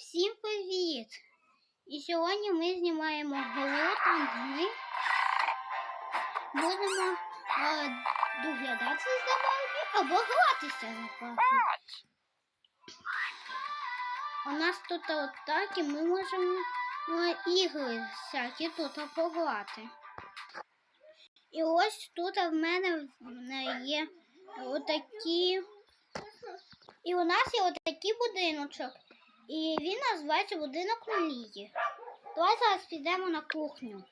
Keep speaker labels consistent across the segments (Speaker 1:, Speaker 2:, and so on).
Speaker 1: Всім привіт! І сьогодні ми знімаємо голодом. Ми будемо е, доглядатися за Барбі або гратися за Барбі. У нас тут от так і ми можемо е, ігри всякі тут пограти. І ось тут в мене є отакі. І у нас є отакий будиночок. І він називається будинок Мрії. Давай зараз підемо на кухню.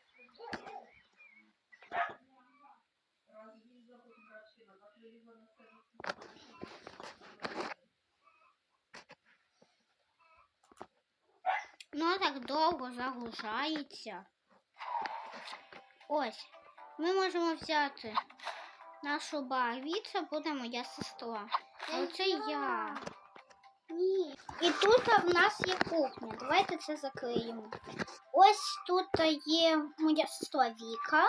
Speaker 1: Ну так довго загружається. Ось, ми можемо взяти нашу Барбі, це буде моя сестра. А оце я. Ні. І тут в нас є кухня. Давайте це закриємо. Ось тут є моя сестра Віка,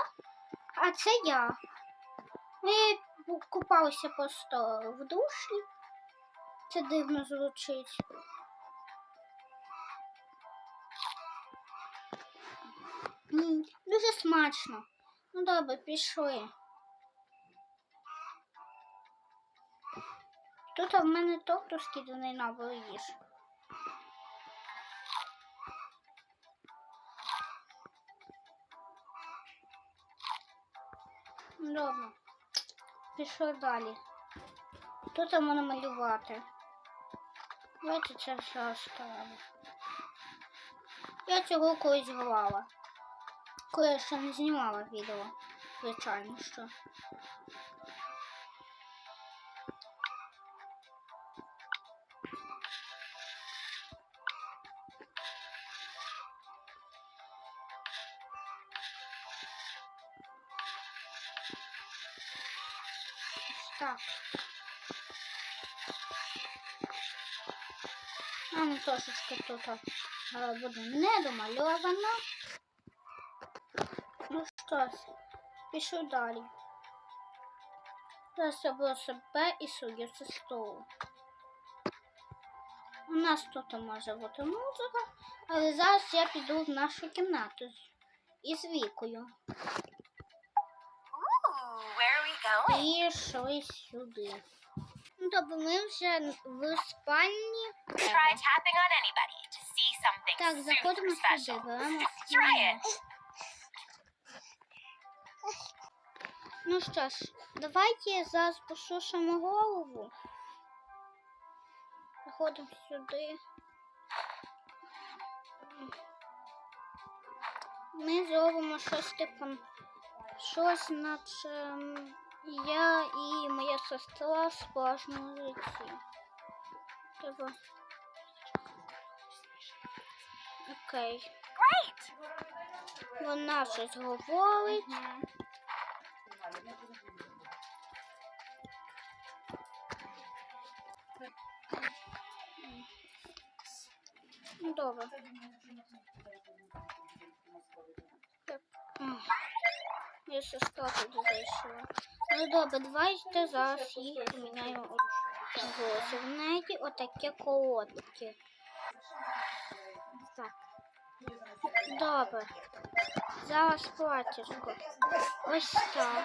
Speaker 1: а це я. Ми купалися просто в душі. Це дивно звучить. Дуже смачно. Ну добре, пішли. Тут в мене торт розкиданий на їж. Добре. Пішли далі. Тут я можна малювати. Давайте це все оставимо. Я цього колись грала. Коли я ще не знімала відео. Звичайно, що. Так. А ну трошечки тут е, буде не домальовано. Ну що ж, пишу далі. Зараз я буду себе і свою сестру. У нас тут може бути музика, але зараз я піду в нашу кімнату із вікою.
Speaker 2: Are?
Speaker 1: Пішли сюди. Ну, тобто ми вже в спальні.
Speaker 2: Try tapping on anybody to see something
Speaker 1: Так, заходимо сюди, беремо
Speaker 2: Try it.
Speaker 1: Ну що ж, давайте зараз посушимо голову. Заходимо сюди. Ми зробимо щось типу, щось наче я і моя сестра в житті. Треба. Окей.
Speaker 2: Great.
Speaker 1: Вона щось говорить. Ну, Добре. Я ще туди зайшла. Ну добре, давайте зараз їх поміняємо голоси. В неї отакі колодки. Так. Добре. Зараз платячко. Ось так.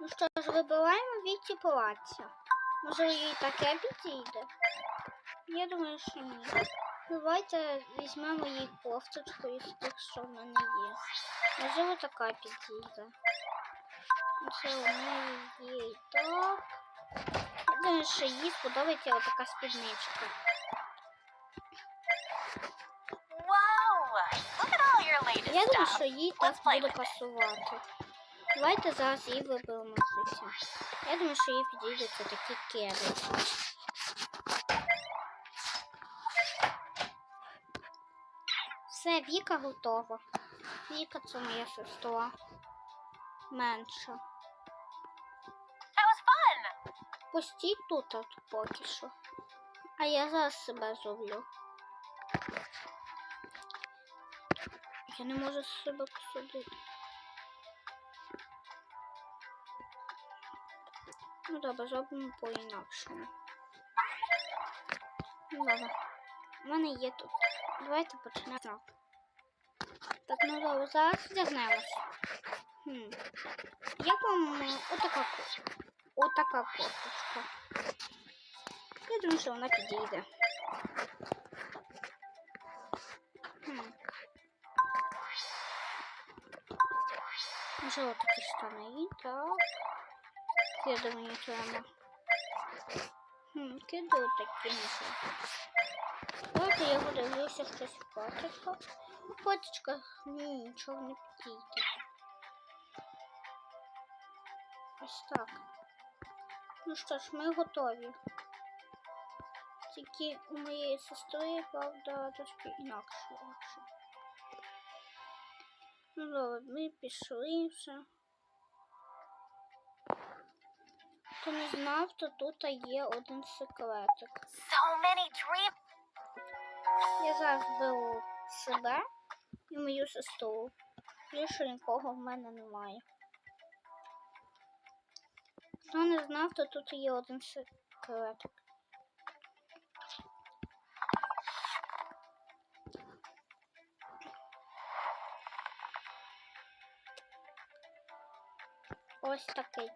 Speaker 1: Ну що ж, вибираємо віці плаття. Може їй таке підійде? Я думаю, що ні. Давайте візьмемо їй кофточку із тих, що в мене є. Можливо, така підійде. Це у неї є і так. Я думаю, що їй сподобається така спідничка.
Speaker 2: Whoa! Look at all your latest
Speaker 1: Я думаю,
Speaker 2: stuff.
Speaker 1: що їй
Speaker 2: Let's
Speaker 1: так
Speaker 2: play
Speaker 1: буде
Speaker 2: with it.
Speaker 1: пасувати. Давайте зараз її виберемо звідси. Я думаю, що їй підійдуть такі кеди. Все, Віка готова. Віка це моя сестра. Менша.
Speaker 2: That.
Speaker 1: Постій тут от поки що. А я зараз себе зроблю. Я не можу себе посадити. Ну добре, зробимо по-інакшому. Ну, Добре. У мене є тут. Давайте почнемо. Так, ну зараз вдягнемось. Хм. Як вам отака? Отака кофточка. Я думаю, що вона підійде. Хм. Може отакі штани, так. Киду мені треба. Хм, киду такі несу. Давайте я подивлюся щось в пачечках. Пачечках ні, нічого не підійде. Ось так. Ну що ж, ми готові. Тільки у моєї сестри, правда, трошки інакше. Ну добре, ми пішли вже. Хто не знав, то тут є один секретик.
Speaker 2: So many.
Speaker 1: Я зараз беру себе і мою сестру. Більше нікого в мене немає. Хто не знав, то тут є один секретик. Ось такий.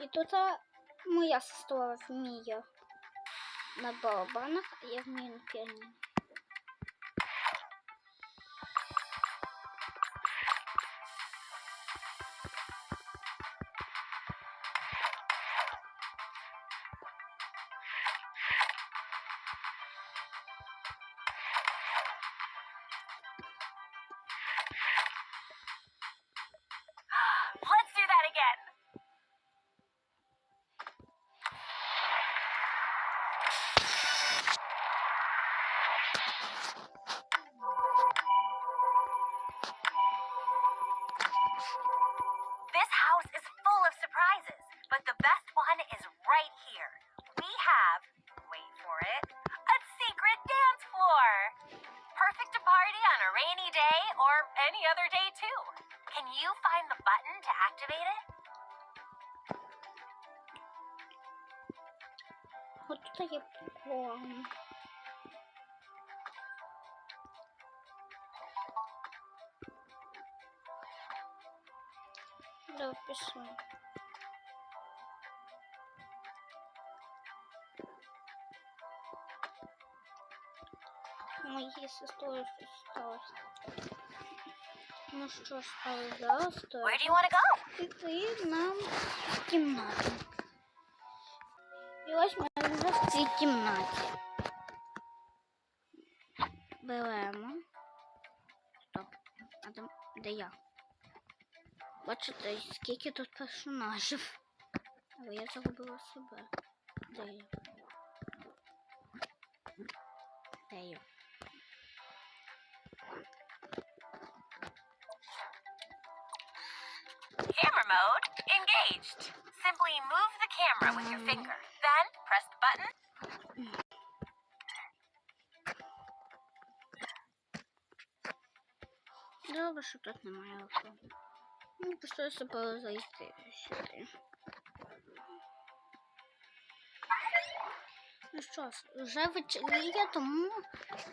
Speaker 1: І тут моя сестра вміє на барабанах, а я вмію на піаніно.
Speaker 2: Other day too. Can you find the button to activate it?
Speaker 1: От тут є план. Да, пішли. Моїй сестрою щось сталося. Ну що ж, але зараз то
Speaker 2: Where do you want to go?
Speaker 1: піти нам в кімнату. І ось ми вже в цій кімнаті. Беремо. Стоп. А де, де я? Бачите, скільки тут персонажів. Але я загубила себе. Де я? Де я?
Speaker 2: Camera mode engaged. Simply move the camera with your finger. Then press the button.
Speaker 1: Добре, що тут немає окна. Ну, просто себе зайти сюди. Ну що ж, вже вечеріє, тому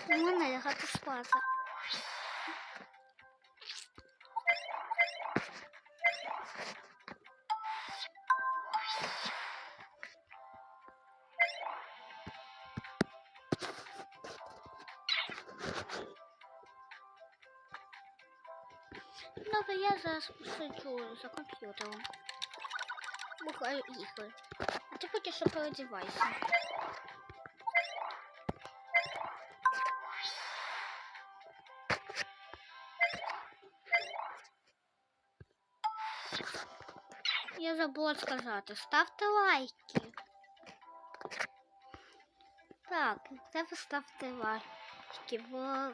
Speaker 1: можна лягати спати. Добре, я зараз посиджу за комп'ютером. Бухаю ігри. А ти поки що переодівайся. Я забула сказати, ставте лайки. Так, ви ставте лайки, бо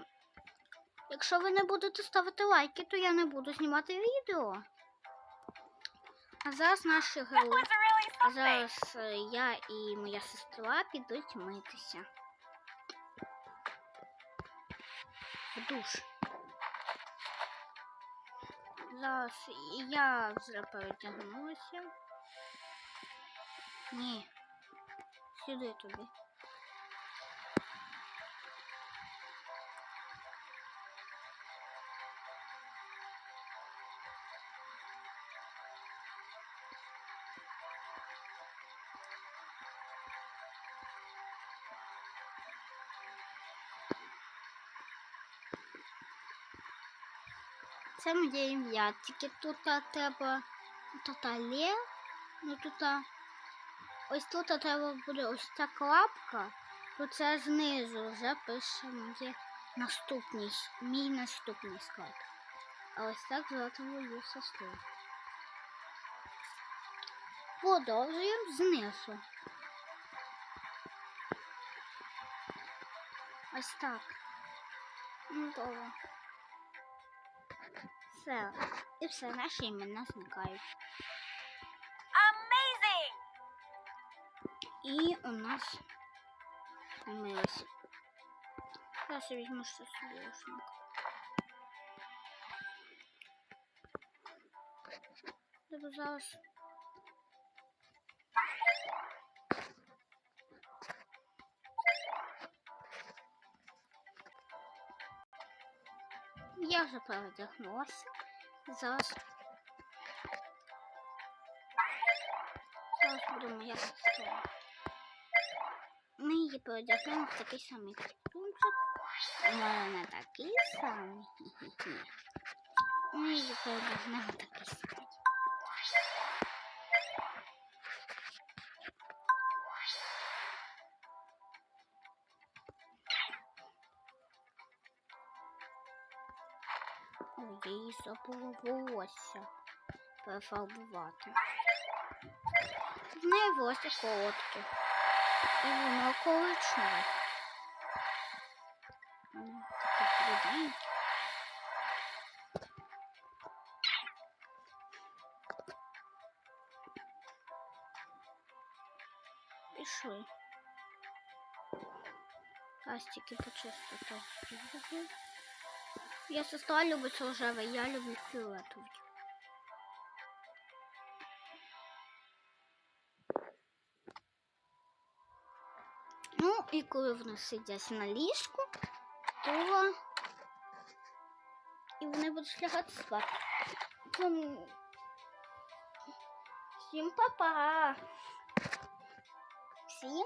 Speaker 1: якщо ви не будете ставити лайки, то я не буду знімати відео. А зараз наші герої. А зараз е, я і моя сестра підуть митися. В душ. Зараз я вже перетягнулася. Ні. Сюди тобі. Це моє ім'я. Тільки тут треба тут але, ну тут ось тут треба буде ось ця клапка, то це знизу вже пише моє наступний, мій наступний склад. А ось так мою сестру. Продовжуємо знизу. Ось так. Ну, добре. Все. І все, наші імена зникають.
Speaker 2: Amazing!
Speaker 1: І у нас помилося. Зараз я візьму щось ушник. Добре, зараз. Я вже передягнулася. Зараз. Зараз буде моя сестра. Ми її передягнемо в такий самий костюмчик. У мене такий самий. Ми її передягнемо в такий самий. Їй забуло волосся перефарбувати. В неї волосся коротке. І воно коричневе. Таке худеньке. Пішли. Тільки почистити. Я сестра любить рожеве, я люблю фіолетовий. Ну, і коли вони сидять на ліжку, то і вони будуть лягати спати. Тому... Всім па-па! Всім